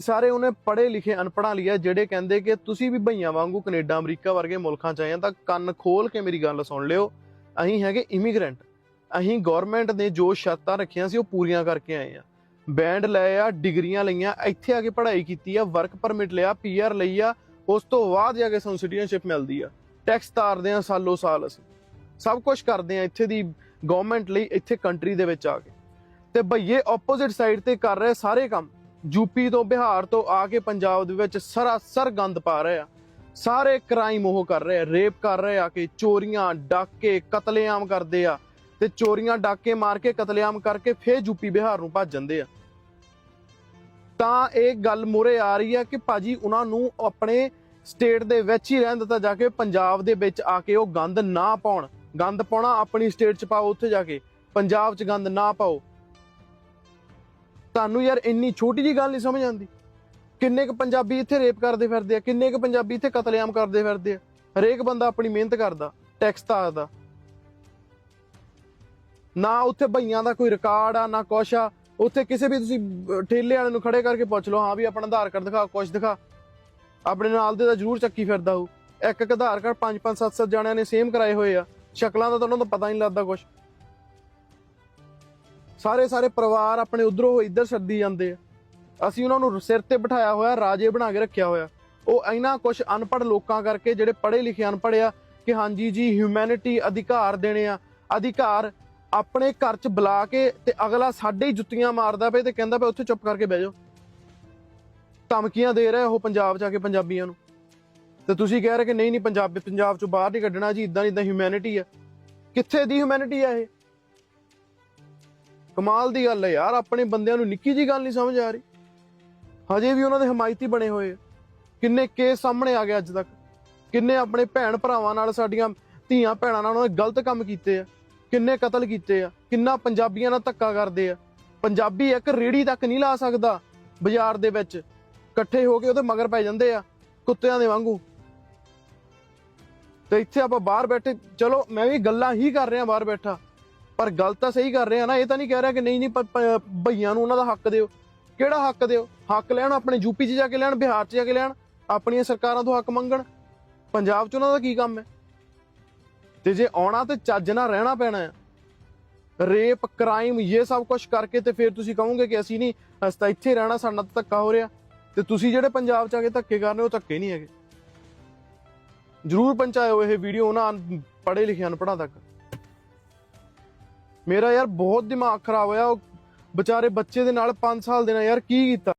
ਸਾਰੇ ਉਹਨੇ ਪੜ੍ਹੇ ਲਿਖੇ ਅਨਪੜ੍ਹਾਂ ਲਈ ਆ, ਜਿਹੜੇ ਕਹਿੰਦੇ ਕਿ ਤੁਸੀਂ ਵੀ ਭਈਆਂ ਵਾਂਗੂ ਕੈਨੇਡਾ, ਅਮਰੀਕਾ ਵਰਗੇ ਮੁਲਕਾਂ ਚ ਆਏ ਆ, ਤਾਂ ਕੰਨ ਖੋਲ ਕੇ ਮੇਰੀ ਗੱਲ ਸੁਣ ਲਿਓ। ਅਸੀਂ ਹੈਗੇ ਇਮੀਗ੍ਰੈਂਟ ਅਸੀਂ ਗਵਰਨਮੈਂਟ ਨੇ ਜੋ ਸ਼ਰਤਾਂ ਰੱਖੀਆਂ ਸੀ, ਉਹ ਪੂਰੀਆਂ ਕਰਕੇ ਆਏ ਆ। ਬੈਂਡ ਲਏ ਆ, ਡਿਗਰੀਆਂ ਲਈਆਂ, ਇੱਥੇ ਆ ਕੇ ਪੜ੍ਹਾਈ ਕੀਤੀ ਆ ਵਰਕ ਪਰਮਿਟ ਲਿਆ ਪੀਆਰ ਲਈ ਆ, ਉਸ ਤੋਂ ਬਾਅਦ ਜਾ ਕੇ ਸਾਨੂੰ ਸਿਟੀਜ਼ਨਸ਼ਿਪ ਮਿਲਦੀ ਆ। ਟੈਕਸ ਤਾਰਦੇ ਆ ਸਾਲੋ ਸਾਲ ਅਸੀਂ। ਸਭ ਕੁਝ ਕਰਦੇ ਆ ਇੱਥੇ ਦੀ ਗਵਰਨਮੈਂਟ ਲਈ, ਇੱਥੇ ਕੰਟਰੀ ਦੇ ਵਿੱਚ ਆ ਕੇ। ਤੇ ਭਈਏ ਆਪੋਜ਼ਿਟ ਸਾਈਡ ਤੇ ਕਰ ਰਹੇ ਸਾਰੇ ਕੰਮ। ਯੂਪੀ ਤੋਂ ਬਿਹਾਰ ਤੋਂ ਆ ਕੇ ਪੰਜਾਬ ਦੇ ਵਿੱਚ ਸਰਾਸਰ ਗੰਦ ਪਾ ਰਹੇ ਆ। ਸਾਰੇ ਕ੍ਰਾਈਮ ਉਹ ਕਰ ਰਹੇ ਆ ਰੇਪ ਕਰ ਰਹੇ ਆ ਕਿ ਚੋਰੀਆਂ, ਡਾਕੇ, ਕਤਲੇਆਮ ਕਰਦੇ ਆ। ਤੇ ਚੋਰੀਆਂ, ਡਾਕੇ ਮਾਰ ਕੇ, ਕਤਲੇਆਮ ਕਰਕੇ ਫੇਰ ਯੂਪੀ, ਬਿਹਾਰ ਨੂੰ ਭੱਜ ਜਾਂਦੇ ਆ। ਤਾਂ ਇਹ ਗੱਲ ਮੂਹਰੇ ਆ ਰਹੀ ਆ ਕਿ ਭਾਜੀ ਉਹਨਾਂ ਨੂੰ ਆਪਣੇ ਸਟੇਟ ਦੇ ਵਿੱਚ ਹੀ ਰਹਿਣ ਦਿੱਤਾ ਜਾ ਕੇ, ਪੰਜਾਬ ਦੇ ਵਿੱਚ ਆ ਕੇ ਉਹ ਗੰਦ ਨਾ ਪਾਉਣ। ਗੰਦ ਪਾਉਣਾ ਆਪਣੀ ਸਟੇਟ 'ਚ ਪਾਓ, ਉੱਥੇ ਜਾ ਕੇ। ਪੰਜਾਬ 'ਚ ਗੰਦ ਨਾ ਪਾਓ। ਤੁਹਾਨੂੰ ਯਾਰ ਇੰਨੀ ਛੋਟੀ ਜੀ ਗੱਲ ਨਹੀਂ ਸਮਝ ਆਉਂਦੀ। ਕਿੰਨੇ ਕੁ ਪੰਜਾਬੀ ਇੱਥੇ ਰੇਪ ਕਰਦੇ ਫਿਰਦੇ ਆ, ਕਿੰਨੇ ਕੁ ਪੰਜਾਬੀ ਇੱਥੇ ਕਤਲੇਆਮ ਕਰਦੇ ਫਿਰਦੇ ਆ। ਹਰੇਕ ਬੰਦਾ ਆਪਣੀ ਮਿਹਨਤ ਕਰਦਾ, ਟੈਕਸ ਤਾਰਦਾ ਨਾ ਉੱਥੇ ਭਈਆਂ ਦਾ ਕੋਈ ਰਿਕਾਰਡ ਆ, ਨਾ ਕੁਛ ਆ। ਉੱਥੇ ਕਿਸੇ ਵੀ ਤੁਸੀਂ ਠੇਲੇ ਵਾਲੇ ਨੂੰ ਖੜੇ ਕਰਕੇ ਪੁੱਛ ਲਓ, ਹਾਂ ਵੀ ਆਪਣਾ ਆਧਾਰ ਕਾਰਡ ਦਿਖਾ, ਕੁਛ ਦਿਖਾ। ਆਪਣੇ ਨਾਲ ਦੇ ਤਾਂ ਜ਼ਰੂਰ ਚੱਕੀ ਫਿਰਦਾ ਹੋ ਇੱਕ ਇੱਕ ਆਧਾਰ ਕਾਰਡ 5 5 7 7 ਜਣਿਆਂ ਨੇ ਸੇਮ ਕਰਾਏ ਹੋਏ ਆ। ਸ਼ਕਲਾਂ ਦਾ ਤਾਂ ਉਹਨਾਂ ਨੂੰ ਪਤਾ ਹੀ ਨਹੀਂ ਲੱਗਦਾ ਕੁਛ। ਸਾਰੇ ਸਾਰੇ ਪਰਿਵਾਰ ਆਪਣੇ ਉਧਰੋਂ ਇੱਧਰ ਸੱਦੀ ਜਾਂਦੇ ਆ। ਅਸੀਂ ਉਹਨਾਂ ਨੂੰ ਸਿਰ ਤੇ ਬਿਠਾਇਆ ਹੋਇਆ, ਰਾਜੇ ਬਣਾ ਕੇ ਰੱਖਿਆ ਹੋਇਆ। ਉਹ ਇਹਨਾਂ ਕੁਝ ਅਨਪੜ੍ਹ ਲੋਕਾਂ ਕਰਕੇ ਜਿਹੜੇ ਪੜ੍ਹੇ ਲਿਖੇ ਅਨਪੜ੍ਹ ਆ ਕਿ ਹਾਂਜੀ ਜੀ ਹਿਊਮੈਨਿਟੀ ਅਧਿਕਾਰ ਦੇਣੇ ਆ। ਅਧਿਕਾਰ ਆਪਣੇ ਘਰ ਚ ਬੁਲਾ ਕੇ ਤੇ ਅਗਲਾ ਸਾਡੇ ਹੀ ਜੁੱਤੀਆਂ ਮਾਰਦਾ ਪਏ ਤੇ ਕਹਿੰਦਾ ਪਏ ਉੱਥੇ ਚੁੱਪ ਕਰਕੇ ਬਹਿ ਜਾਓ। ਧਮਕੀਆਂ ਦੇ ਰਿਹਾ ਉਹ ਪੰਜਾਬ ਚ ਆ ਕੇ ਪੰਜਾਬੀਆਂ ਨੂੰ। ਤੇ ਤੁਸੀਂ ਕਹਿ ਰਹੇ ਕਿ ਨਹੀਂ ਨਹੀਂ, ਪੰਜਾਬ ਪੰਜਾਬ ਚੋਂ ਬਾਹਰ ਨਹੀਂ ਕੱਢਣਾ ਜੀ, ਇਦਾਂ ਇਦਾਂ ਹਿਊਮੈਨਿਟੀ ਆ। ਕਿੱਥੇ ਦੀ ਹਿਊਮੈਨਿਟੀ ਆ ਇਹ? ਕਮਾਲ ਦੀ ਗੱਲ ਹੈ ਯਾਰ, ਆਪਣੇ ਬੰਦਿਆਂ ਨੂੰ ਨਿੱਕੀ ਜੀ ਗੱਲ ਨਹੀਂ ਸਮਝ ਆ ਰਹੀ। ਹਜੇ ਵੀ ਉਹਨਾਂ ਦੇ ਹਮਾਇਤੀ ਬਣੇ ਹੋਏ ਆ। ਕਿੰਨੇ ਕੇਸ ਸਾਹਮਣੇ ਆ ਗਏ ਅੱਜ ਤੱਕ। ਕਿੰਨੇ ਆਪਣੇ ਭੈਣ ਭਰਾਵਾਂ ਨਾਲ ਸਾਡੀਆਂ ਧੀਆਂ ਭੈਣਾਂ ਨਾਲ ਉਹਨਾਂ ਨੇ ਗਲਤ ਕੰਮ ਕੀਤੇ ਆ। ਕਿੰਨੇ ਕਤਲ ਕੀਤੇ ਆ। ਕਿੰਨਾ ਪੰਜਾਬੀਆਂ ਨਾਲ ਧੱਕਾ ਕਰਦੇ ਆ। ਪੰਜਾਬੀ ਇੱਕ ਰੇੜੀ ਤੱਕ ਨਹੀਂ ਲਾ ਸਕਦਾ ਬਾਜ਼ਾਰ ਦੇ ਵਿੱਚ। ਇਕੱਠੇ ਹੋ ਕੇ ਉਹਦੇ ਮਗਰ ਪੈ ਜਾਂਦੇ ਆ, ਕੁੱਤਿਆਂ ਦੇ ਵਾਂਗੂ। ਤੇ ਇੱਥੇ ਆਪਾਂ ਬਾਹਰ ਬੈਠੇ। ਚਲੋ, ਮੈਂ ਵੀ ਗੱਲਾਂ ਹੀ ਕਰ ਰਿਹਾ ਬਾਹਰ ਬੈਠਾ। ਪਰ ਗੱਲ ਤਾਂ ਸਹੀ ਕਰ ਰਿਹਾ ਨਾ, ਇਹ ਤਾਂ ਨਹੀਂ ਕਹਿ ਰਿਹਾ ਕਿ ਨਹੀਂ ਨਹੀਂ ਪ- ਪ- ਭਈਆਂ ਨੂੰ ਉਹਨਾਂ ਦਾ ਹੱਕ ਦਿਓ। ਕਿਹੜਾ ਹੱਕ ਦਿਓ? ਹੱਕ ਲੈਣ, ਆਪਣੇ ਯੂਪੀ 'ਚ ਜਾ ਕੇ ਲੈਣ, ਬਿਹਾਰ 'ਚ ਜਾ ਕੇ ਲੈਣ, ਆਪਣੀਆਂ ਸਰਕਾਰਾਂ ਤੋਂ ਹੱਕ ਮੰਗਣ? ਪੰਜਾਬ 'ਚ ਉਹਨਾਂ ਦਾ ਕੀ ਕੰਮ ਹੈ? ਤੇ ਜੇ ਆਉਣਾ ਤੇ ਚੱਜ ਨਾਲ ਰਹਿਣਾ ਪੈਣਾ ਹੈ। ਰੇਪ ਕ੍ਰਾਈਮ ਇਹ ਸਭ ਕੁਝ ਕਰਕੇ ਤੇ ਫਿਰ ਤੁਸੀਂ ਕਹੋਗੇ ਕਿ ਅਸੀਂ ਨਹੀਂ, ਅਸੀਂ ਤਾਂ ਇੱਥੇ ਰਹਿਣਾ, ਸਾਡਾ ਤਾਂ ਧੱਕਾ ਹੋ ਰਿਹਾ। ਤੇ ਤੁਸੀਂ ਜਿਹੜੇ ਪੰਜਾਬ 'ਚ ਆ ਕੇ ਧੱਕੇ ਕਰਨੇ ਉਹ ਧੱਕੇ ਨਹੀਂ ਹੈਗੇ। ਜਰੂਰ ਪਹੁੰਚਾਇਓ ਇਹ ਵੀਡੀਓ ਉਹਨਾਂ ਪੜ੍ਹੇ ਲਿਖੇ ਅਨਪੜ੍ਹਾਂ ਤੱਕ। ਮੇਰਾ ਯਾਰ ਬਹੁਤ ਦਿਮਾਗ ਖਰਾਬ ਹੋਇਆ। ਉਹ ਵਿਚਾਰੇ ਬੱਚੇ ਦੇ ਨਾਲ 5 ਸਾਲ ਦੇ ਨਾਲ। ਯਾਰ ਕੀ ਕੀਤਾ?